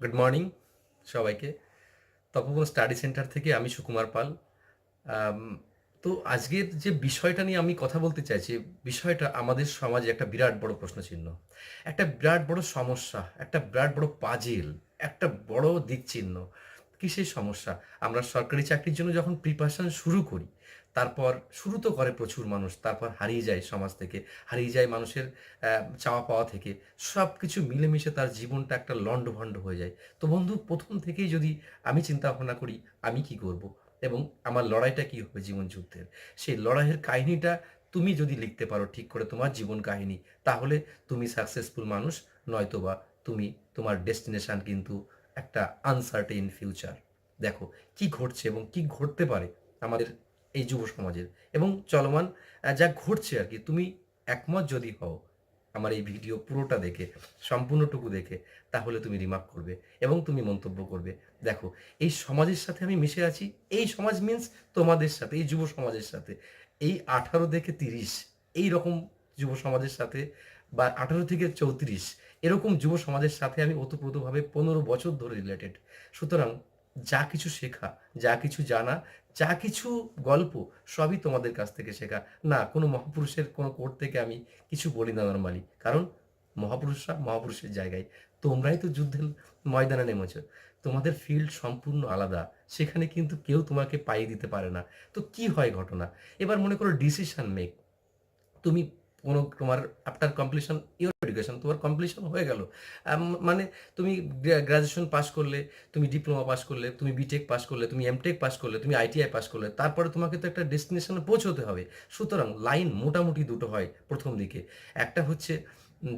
Good morning সবাইকে। তপবন study centre থেকে আমি সুকুমার পাল। তো আজকের যে বিষয়টা নিয়ে আমি কথা বলতে চাইছি, বিষয়টা আমাদের সমাজে একটা বিরাট বড় প্রশ্নচিহ্ন একটা বিরাট বড় সমস্যা, একটা বিরাট বড় পাজিল, একটা বড় দিক চিহ্ন। কি সেই সমস্যা? আমরা সরকারি চাকরির জন্য যখন প্রিপারেশন শুরু করি তারপর শুরু তো করে প্রচুর মানুষ, তারপর হারিয়ে যায় সমাজ থেকে, হারিয়ে যায় মানুষের চাওয়া পাওয়া থেকে। সব কিছু মিলেমিশে তার জীবনটা একটা লণ্ডভণ্ড হয়ে যায়। তো বন্ধু, প্রথম থেকেই যদি আমি চিন্তা ভাবনা করি, আমি কি করব? এবং আমার লড়াইটা কি হবে জীবন যুদ্ধের সেই লড়াইয়ের কাহিনীটা তুমি যদি লিখতে পারো ঠিক করে তোমার জীবন কাহিনী, তাহলে তুমি সাকসেসফুল মানুষ, নয়তোবা তুমি তোমার ডেস্টিনেশন কিন্তু একটা আনসার্টেইন ফিউচার দেখো, কি ঘটছে এবং কি ঘটতে পারে আমাদের এই যুব সমাজের। এবং চলমান যা ঘটছে আর কি, তুমি একমত যদি হও, আমার এই ভিডিও পুরোটা দেখে, সম্পূর্ণটুকু দেখে, তাহলে তুমি রিমার্ক করবে এবং তুমি মন্তব্য করবে। দেখো, এই সমাজের সাথে আমি মিশে আছি, এই সমাজ মিন্স তোমাদের সাথে, এই যুব সমাজের সাথে। এই আঠারো থেকে তিরিশ, এই রকম যুব সমাজের সাথে বা আঠারো থেকে চৌত্রিশ, এরকম যুব সমাজের সাথে আমি ওতপ্রোতভাবে পনেরো বছর ধরে রিলেটেড সুতরাং যা কিছু শেখা, যা কিছু জানা যা কিছু গল্প সবই তোমাদের কাছ থেকে শেখা। না, কোনো মহাপুরুষের কোনো কোর্ট থেকে আমি কিছু বলি না নর্মালি কারণ মহাপুরুষরা মহাপুরুষের জায়গায়। তোমরাই তো যুদ্ধের ময়দানে নেমেছ। তোমাদের ফিল্ড সম্পূর্ণ আলাদা। সেখানে কিন্তু কেউ তোমাকে পাইয়ে দিতে পারে না। তো কি হয় ঘটনা? এবার মনে করো ডিসিশন মেক তুমি কোনো তোমার আফটার কমপ্লিশন ইউর এডুকেশন তোমার কমপ্লিশন হয়ে গেল। মানে তুমি গ্রাজুয়েশন পাস করলে, তুমি ডিপ্লোমা পাস করলে, তুমি বিটেক পাস করলে, তুমি এমটেক পাস করলে, তুমি আইটিআই পাস করলে, তারপরে তোমাকে তো একটা ডেস্টিনেশনে পৌঁছতে হবে। সুতরাং লাইন মোটামুটি দুটো হয় প্রথম দিকে। একটা হচ্ছে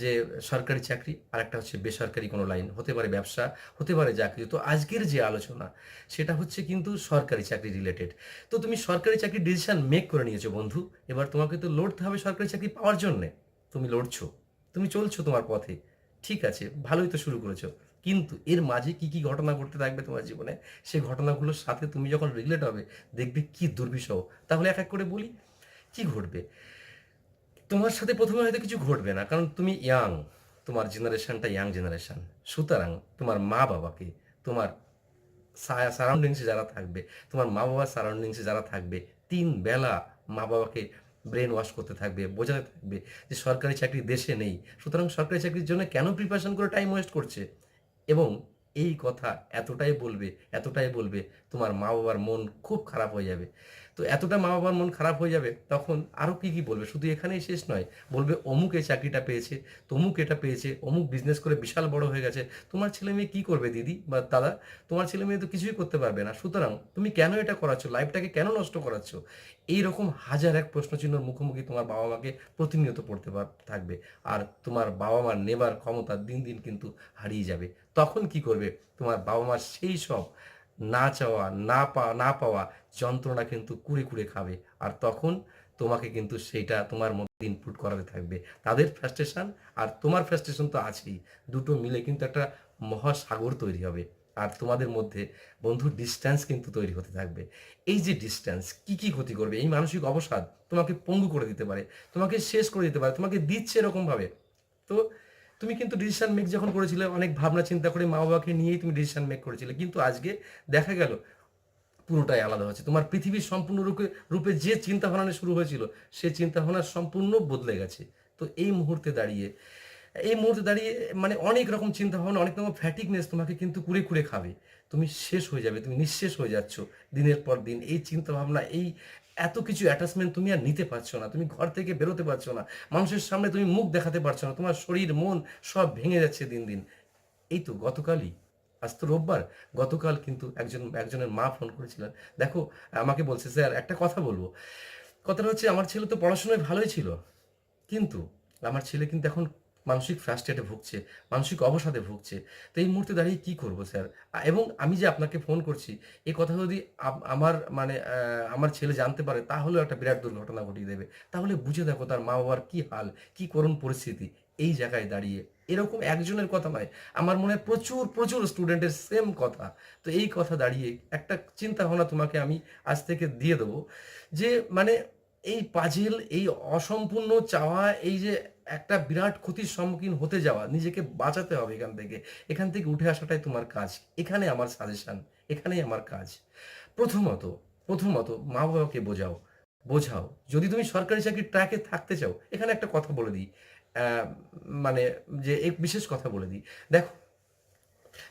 যে সরকারি চাকরি আর একটা হচ্ছে বেসরকারি কোনো লাইন, হতে পারে ব্যবসা, হতে পারে যা কিছু তো আজকের যে আলোচনা, সেটা হচ্ছে কিন্তু সরকারি চাকরি রিলেটেড তো তুমি সরকারি চাকরি ডিসিশন মেক করে নিয়েছো বন্ধু। এবার তোমাকে তো লড়তে হবে সরকারি চাকরি পাওয়ার জন্যে। তুমি লড়ছো, তুমি চলছো তোমার পথে। ঠিক আছে, ভালোই তো শুরু করেছ। কিন্তু এর মাঝে কি কি ঘটনা ঘটতে থাকবে তোমার জীবনে? সেই ঘটনাগুলোর সাথে তুমি যখন রিলেট হবে, দেখবে কি দুর্বিষহ। তাহলে এক এক করে বলি, কি ঘটবে? তোমার সাথে প্রথমে হয়তো কিছু ঘটবে না, কারণ তুমি ইয়াং তোমার জেনারেশনটা ইয়াং জেনারেশন সুতরাং তোমার মা বাবাকে, তোমার সারাউন্ডিংসে যারা থাকবে, তোমার মা বাবার সারাউন্ডিংসে যারা থাকবে, তিন বেলা মা বাবাকে ব্রেন ওয়াশ করতে থাকবে, বোঝাতে থাকবে যে সরকারি চাকরি দেশে নেই। সুতরাং সরকারি চাকরির জন্য কেন প্রিপারেশন করে টাইম ওয়েস্ট করছে? এবং এই কথা এতটাই বলবে এতটাই বলবে তোমার মা বাবার মন খুব খারাপ হয়ে যাবে। তো এতটা মা বাবার মন খারাপ হয়ে যাবে, তখন আরও কি কি বলবে? শুধু এখানেই শেষ নয়, বলবে অমুক এই চাকরিটা পেয়েছে, তমুক এটা পেয়েছে, অমুক বিজনেস করে বিশাল বড় হয়ে গেছে। তোমার ছেলে মেয়ে কী করবে দিদি বা দাদা? তোমার ছেলে মেয়ে তো কিছুই করতে পারবে না। সুতরাং তুমি কেন এটা করাচ্ছ? লাইফটাকে কেন নষ্ট করাচ্ছ? এই রকম হাজার এক প্রশ্নচিহ্নর মুখোমুখি তোমার বাবা মাকে প্রতিনিয়ত পড়তে থাকবে। আর তোমার বাবা মার নেবার ক্ষমতা দিন দিন কিন্তু হারিয়ে যাবে। তখন কি করবে? তোমার বাবা মার সেই সব না চাওয়া, না পাওয়া না পাওয়া যন্ত্রণা কিন্তু কুড়ে কুড়ে খাবে। আর তখন তোমাকে কিন্তু সেইটা তোমার মধ্যে ইনপুট করাতে থাকবে। তাদের ফ্রাস্ট্রেশন আর তোমার ফ্রাস্ট্রেশন তো আছেই। দুটো মিলে কিন্তু একটা মহাসাগর তৈরি হবে। আর তোমাদের মধ্যে বন্ধুর ডিস্ট্যান্স কিন্তু তৈরি হতে থাকবে। এই যে ডিস্ট্যান্স কি কি ক্ষতি করবে? এই মানসিক অবসাদ তোমাকে পঙ্গু করে দিতে পারে। তোমাকে শেষ করে দিতে পারে। তোমাকে দিচ্ছে এরকমভাবে। তো তুমি কিন্তু ডিসিশন মেক যখন করেছিলে, অনেক ভাবনা চিন্তা করে মা বাবাকে নিয়েই তুমি ডিসিশন মেক করেছিলে। কিন্তু আজকে দেখা গেল, পুরোটাই আলাদা হচ্ছে। তোমার পৃথিবীর সম্পূর্ণ রূপে যে চিন্তা ভাবনা শুরু হয়েছিল, সে চিন্তা ভাবনা সম্পূর্ণ বদলে গেছে। তো এই মুহূর্তে দাঁড়িয়ে, এই মুহূর্তে দাঁড়িয়ে মানে অনেক রকম চিন্তা ভাবনা অনেক রকম ফ্যাটিকনেস তোমাকে কিন্তু কুড়ে কুড়ে খাবে। তুমি শেষ হয়ে যাবে, তুমি নিঃশেষ হয়ে যাচ্ছ দিনের পর দিন। এই চিন্তা ভাবনা এই এত কিছু অ্যাটাচমেন্ট তুমি আর নিতে পারছ না, তুমি ঘর থেকে বেরোতে পারছ না, মানুষের সামনে তুমি মুখ দেখাতে পারছ না, তোমার শরীর, মন সব ভেঙে যাচ্ছে দিন দিন। এই তো গতকালই, আজ তো রোববার, গতকাল কিন্তু একজন, একজনের মা ফোন করেছিলেন। দেখো, আমাকে বলছে, স্যার, একটা কথা বলব। কথাটা হচ্ছে, আমার ছেলে তো পড়াশোনায় ভালোই ছিল, কিন্তু আমার ছেলে কিন্তু এখন মানসিক ফ্রাস্ট্রেটে ভুগছে, মানসিক অবসাদে ভুগছে। তো এই মুহূর্তে দাঁড়িয়ে কি করব, স্যার? এবং আমি যে আপনাকে ফোন করছি এই কথা যদি আমার মানে আমার ছেলে জানতে পারে, তাহলেও একটা বিরাট দুর্ঘটনা ঘটিয়ে দেবে। তাহলে বুঝে দেখো তার মা বাবার কি হাল, কি করুণ পরিস্থিতি এই জায়গায় দাঁড়িয়ে। এরকম একজনের কথা নয়, আমার মনে প্রচুর প্রচুর স্টুডেন্টের সেম কথা। তো এই কথা দাঁড়িয়ে একটা চিন্তা ভাবনা তোমাকে আমি আজ থেকে দিয়ে দেবো যে মানে এই পাজেল, এই অসম্পূর্ণ চাওয়া, এই যে একটা বিরাট ক্ষতির সম্মুখীন হতে যাওয়া, নিজেকে বাঁচাতে হবে এখান থেকে। এখান থেকে উঠে আসাটাই তোমার কাজ। এখানে আমার সাজেশন এখানেই আমার কাজ। প্রথমত প্রথমত মা বাবাকে বোঝাও বোঝাও। যদি তুমি সরকারি চাকরির ট্র্যাকে থাকতে চাও, এখানে একটা কথা বলে দিই। মানে যে এক বিশেষ কথা বলে দিই। দেখো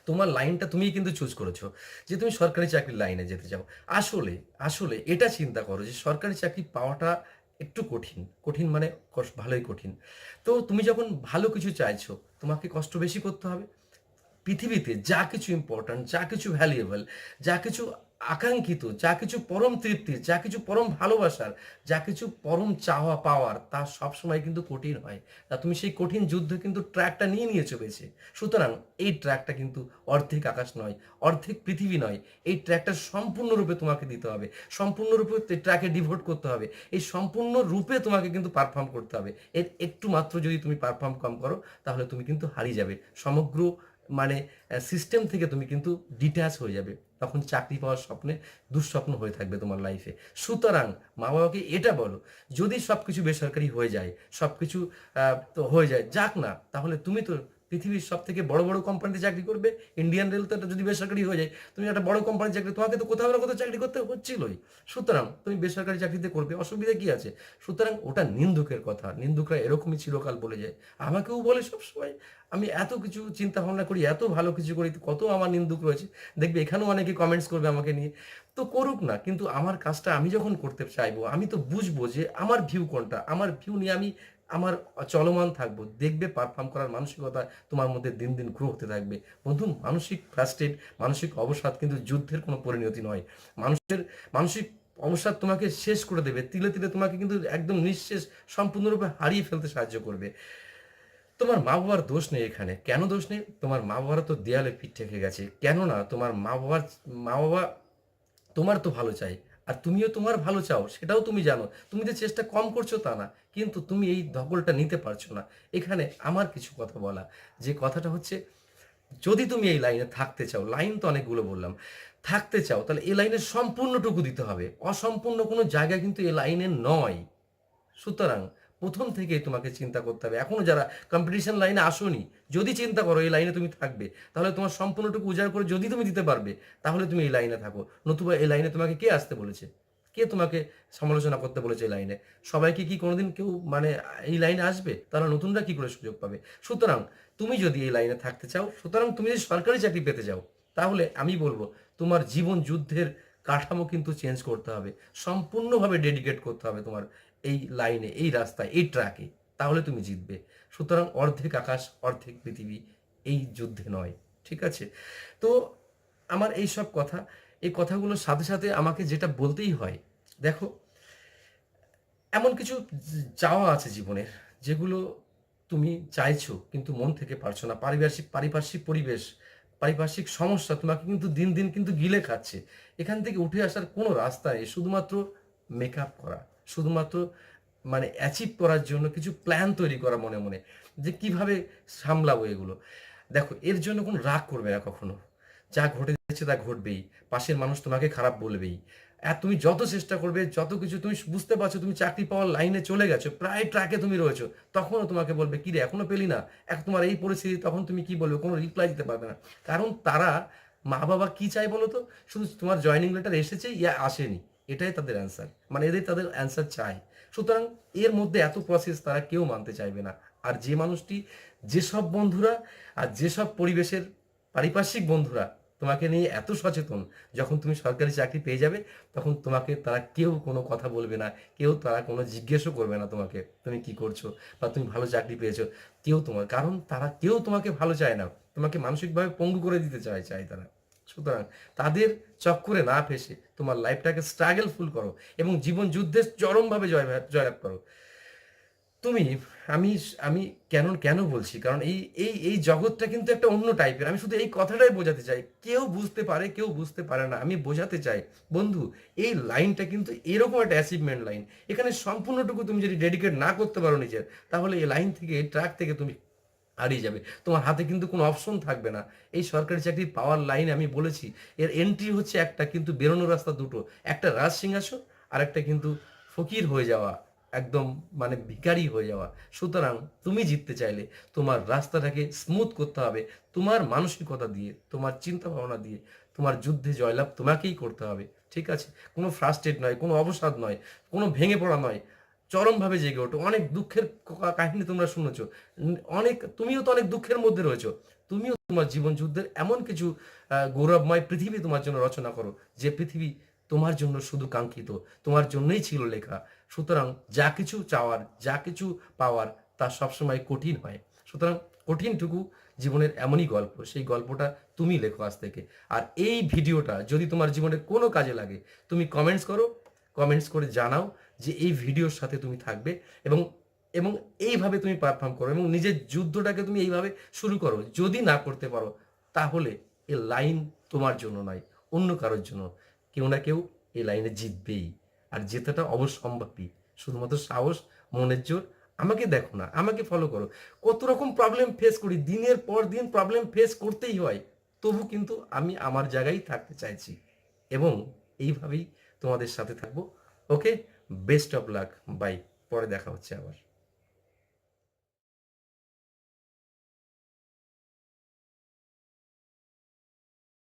তোমার লাইনটা তুমিই কিন্তু চুজ করেছ। যে তুমি সরকারি চাকরির লাইনে যেতে চাও। আসলে আসলে এটা চিন্তা করো যে সরকারি চাকরি পাওয়াটা একটু কঠিন। কঠিন মানে ভালোই কঠিন। তো তুমি যখন ভালো কিছু চাইছো, তোমাকে কষ্ট বেশি করতে হবে। পৃথিবীতে যা কিছু ইম্পর্ট্যান্ট যা কিছু ভ্যালুয়েবল যা কিছু আকাঙ্ক্ষিত যা কিছু পরম তৃপ্তির যা কিছু পরম ভালোবাসার, যা কিছু পরম চাওয়া পাওয়ার, তা সবসময় কিন্তু কঠিন হয়। তা তুমি সেই কঠিন যুদ্ধ কিন্তু ট্র্যাকটা নিয়ে নিয়েছো বেছে। সুতরাং এই ট্র্যাকটা কিন্তু অর্ধেক আকাশ নয়, অর্ধেক পৃথিবী নয়। এই ট্র্যাকটা সম্পূর্ণরূপে তোমাকে দিতে হবে। সম্পূর্ণরূপে ট্র্যাকে ডিভোট করতে হবে। এই সম্পূর্ণ রূপে তোমাকে কিন্তু পারফর্ম করতে হবে। এর একটু মাত্র যদি তুমি পারফর্ম কম করো, তাহলে তুমি কিন্তু হারিয়ে যাবে। সমগ্র মানে সিস্টেম থেকে তুমি কিন্তু ডিট্যাচ হয়ে যাবে। তখন চাকরি পাওয়ার স্বপ্নে দুঃস্বপ্ন হয়ে থাকবে তোমার লাইফে সুতরাং মা বাবাকে এটা বলো, যদি সব কিছু বেসরকারি হয়ে যায় সব কিছু তো হয়ে যায়, যাক না, তাহলে তুমি তো পৃথিবীর সব থেকে বড় বড় কোম্পানিতে চাকরি করবে ইন্ডিয়ান রেল তো একটা যদি বেসরকারি হয়ে যায়, তুমি একটা বড় কোম্পানি চাকরি, তোমাকে তো কোথাও না কোথাও চাকরি করতে হচ্ছিলই। সুতরাং তুমি বেসরকারি চাকরিতে করবে, অসুবিধা কি আছে? সুতরাং ওটা নিন্দুকের কথা, নিন্দুকরা এরকমই চিরকাল বলে যায়। আমাকেও বলে সবসময়, আমি এত কিছু চিন্তা ভাবনা করি, এত ভালো কিছু করি, কত আমার নিন্দুক রয়েছে। দেখবে এখানেও অনেকে কমেন্টস করবে আমাকে নিয়ে। তো করুক না, কিন্তু আমার কাজটা আমি যখন করতে চাইব, আমি তো বুঝব যে আমার ভিউ কোনটা, আমার ভিউ নিয়ে আমি আমার চলমান থাকব, দেখবে পারফর্ম করার মানসিকতা তোমার মধ্যে দিন দিন গ্রো হতে থাকবে। বন্ধু, মানসিক ফ্রাস্ট্রেট মানসিক অবসাদ কিন্তু যুদ্ধের কোনো পরিণতি নয়। মানুষের মানসিক অবসাদ তোমাকে শেষ করে দেবে, তিলে তিলে তোমাকে কিন্তু একদম নিঃশেষ, সম্পূর্ণরূপে হারিয়ে ফেলতে সাহায্য করবে। তোমার মা বাবার দোষ নেই এখানে। কেন দোষ নেই? তোমার মা বাবারা তো দেয়ালে পিঠ ঠেকে গেছে। কেননা তোমার মা বাবার মা বাবা তোমার তো ভালো চাই। আর তুমিও তোমার ভালো চাও, সেটাও তুমি জানো। তুমি যে চেষ্টা কম করছ তা না, কিন্তু তুমি এই ধকলটা নিতে পারছ না। এখানে আমার কিছু কথা বলা। যে কথাটা হচ্ছে, যদি তুমি এই লাইনে থাকতে চাও, লাইন তো অনেকগুলো বললাম, থাকতে চাও, তাহলে এই লাইনের সম্পূর্ণটুকু দিতে হবে। অসম্পূর্ণ কোনো জায়গা কিন্তু এই লাইনে নয়। সুতরাং প্রথম থেকেই তোমাকে চিন্তা করতে হবে। এখনও যারা কম্পিটিশন লাইনে আসোনি, যদি চিন্তা করো এই লাইনে তুমি থাকবে, তাহলে তোমার সম্পূর্ণটুকু উজাড় করে যদি তুমি দিতে পারবে, তাহলে তুমি এই লাইনে থাকো। নতুবা এই লাইনে তোমাকে কে আসতে বলেছে? কে তোমাকে সমালোচনা করতে বলেছে এই লাইনে সবাইকে কি কোনোদিন কেউ মানে এই লাইনে আসবে? তারা নতুনরা কি করে সুযোগ পাবে? সুতরাং তুমি যদি এই লাইনে থাকতে চাও, সুতরাং তুমি যদি সরকারি চাকরি পেতে চাও তাহলে আমি বলব তোমার জীবন যুদ্ধের কাঠামো কিন্তু চেঞ্জ করতে হবে। সম্পূর্ণভাবে ডেডিকেট করতে হবে তোমার এই লাইনে এই রাস্তায়, এই ট্র্যাকে তাহলে তুমি জিতবে। সুতরাং অর্ধেক আকাশ, অর্ধেক পৃথিবী এই যুদ্ধে নয়, ঠিক আছে? তো আমার এই সব কথা, এই কথাগুলোর সাথে সাথে আমাকে যেটা বলতেই হয়, দেখো, এমন কিছু চাওয়া আছে জীবনের, যেগুলো তুমি চাইছো, কিন্তু মন থেকে পারছ না। পারিপার্শ্বিক পারিপার্শ্বিক পরিবেশ, পারিপার্শ্বিক সমস্যা তোমাকে কিন্তু দিন দিন কিন্তু গিলে খাচ্ছে। এখান থেকে উঠে আসার কোনো রাস্তা নেই, শুধুমাত্র মেকআপ করা। শুধুমাত্র মানে অ্যাচিভ করার জন্য কিছু প্ল্যান তৈরি করা মনে মনে, যে কীভাবে সামলাবো এগুলো। দেখো, এর জন্য কোনো রাগ করবে না কখনো। যা ঘটে যাচ্ছে তা ঘটবেই। পাশের মানুষ তোমাকে খারাপ বলবেই। আর তুমি যত চেষ্টা করবে, যত কিছু তুমি বুঝতে পারছ, তুমি চাকরি পাওয়ার লাইনে চলে গেছো, প্রায় ট্র্যাকে তুমি রয়েছো, তখনও তোমাকে বলবে, কি রে, এখনও পেলি না? এক তোমার এই পরিস্থিতি, তখন তুমি কি বলবে? কোনো রিপ্লাই দিতে পারবে না। কারণ তারা মা বাবা কি চায় বলো তো? শুধু তোমার জয়নিং লেটার এসেছে, ইয়া আসেনি। এটাই তাদের অ্যান্সার মানে এদের তাদের অ্যান্সার চাই। সুতরাং এর মধ্যে এত প্রসেস তারা কেউ মানতে চাইবে না। আর যে মানুষটি যেসব বন্ধুরা আর যেসব পরিবেশের পারিপার্শ্বিক বন্ধুরা তোমাকে নিয়ে এত সচেতন, যখন তুমি সরকারি চাকরি পেয়ে যাবে, তখন তোমাকে তারা কেউ কোনো কথা বলবে না, কেউ তারা কোনো জিজ্ঞেসও করবে না তোমাকে, তুমি কি করছ বা তুমি ভালো চাকরি পেয়েছ, কেউ তোমার, কারণ তারা কেউ তোমাকে ভালো চায় না। তোমাকে মানসিকভাবে পঙ্গু করে দিতে চায় চায় তারা। সুতরাং তাদের চক্করে না ফেসে তোমার লাইফটাকে স্ট্রাগল ফুল করো এবং জীবন যুদ্ধে চরমভাবে জয় জয়লাভ করো। তুমি, আমি আমি কেন কেন বলছি? কারণ এই এই এই জগৎটা কিন্তু একটা অন্য টাইপের আমি শুধু এই কথাটাই বোঝাতে চাই। কেউ বুঝতে পারে, কেউ বুঝতে পারে না। আমি বোঝাতে চাই, বন্ধু, এই লাইনটা কিন্তু এরকম একটা অ্যাচিভমেন্ট লাইন এখানে সম্পূর্ণটুকু তুমি যদি ডেডিকেট না করতে পারো নিজের, তাহলে এই লাইন থেকে, এই ট্র্যাক থেকে তুমি হারিয়ে যাবে। তোমার হাতে কিন্তু কোনো অপশন থাকবে না। এই সরকারি চাকরি পাওয়ার লাইন আমি বলেছি, এর এন্ট্রি হচ্ছে একটা কিন্তু বেরোনোর রাস্তা দুটো। একটা রাজ সিংহাসন, আর একটা কিন্তু ফকির হয়ে যাওয়া, একদম মানে ভিখারি হয়ে যাওয়া। সুতরাং তুমি জিততে চাইলে তোমার রাস্তাটাকে স্মুথ করতে হবে, তোমার মানসিকতা দিয়ে, তোমার চিন্তা ভাবনা দিয়ে, তোমার যুদ্ধে জয়লাভ তোমাকেই করতে হবে। ঠিক আছে? কোনো ফ্রাস্ট্রেট নয়, কোনো অবসাদ নয়, কোনো ভেঙে পড়া নয়। চরমভাবে জেগে ওঠো। অনেক দুঃখের কাহিনী তোমরা শুনেছ। অনেক তুমিও তো অনেক দুঃখের মধ্যে রয়েছো। তুমিও তোমার জীবন যুদ্ধের এমন কিছু গৌরবময় পৃথিবী তোমার জন্য রচনা করো, যে পৃথিবী তোমার জন্য শুধু কাঙ্ক্ষিত, তোমার জন্যই ছিল লেখা। সুতরাং যা কিছু চাওয়ার, যা কিছু পাওয়ার তা সবসময় কঠিন হয়। সুতরাং কঠিনটুকু জীবনের এমনই গল্প, সেই গল্পটা তুমি লেখো আজ থেকে। আর এই ভিডিওটা যদি তোমার জীবনে কোনো কাজে লাগে, তুমি কমেন্টস করো। কমেন্টস করে জানাও। যে এই ভিডিওর সাথে তুমি থাকবে এবং এবং এইভাবে তুমি পারফর্ম করো এবং নিজের যুদ্ধটাকে তুমি এইভাবে শুরু করো। যদি না করতে পারো, তাহলে এ লাইন তোমার জন্য নয়, অন্য কারোর জন্য। কেউ না কেউ এই লাইনে জিতবেই। আর জেতাটা অবশ্যম্ভাবী। শুধুমাত্র সাহস, মনের জোর, আমাকে দেখো না, আমাকে ফলো করো। কত রকম প্রবলেম ফেস করি, দিনের পর দিন প্রবলেম ফেস করতেই হয়। তবু কিন্তু আমি আমার জায়গায় থাকতে চাইছি। এবং এইভাবেই তোমাদের সাথে থাকব okay best of luck bye পরে দেখা হচ্ছে আবার।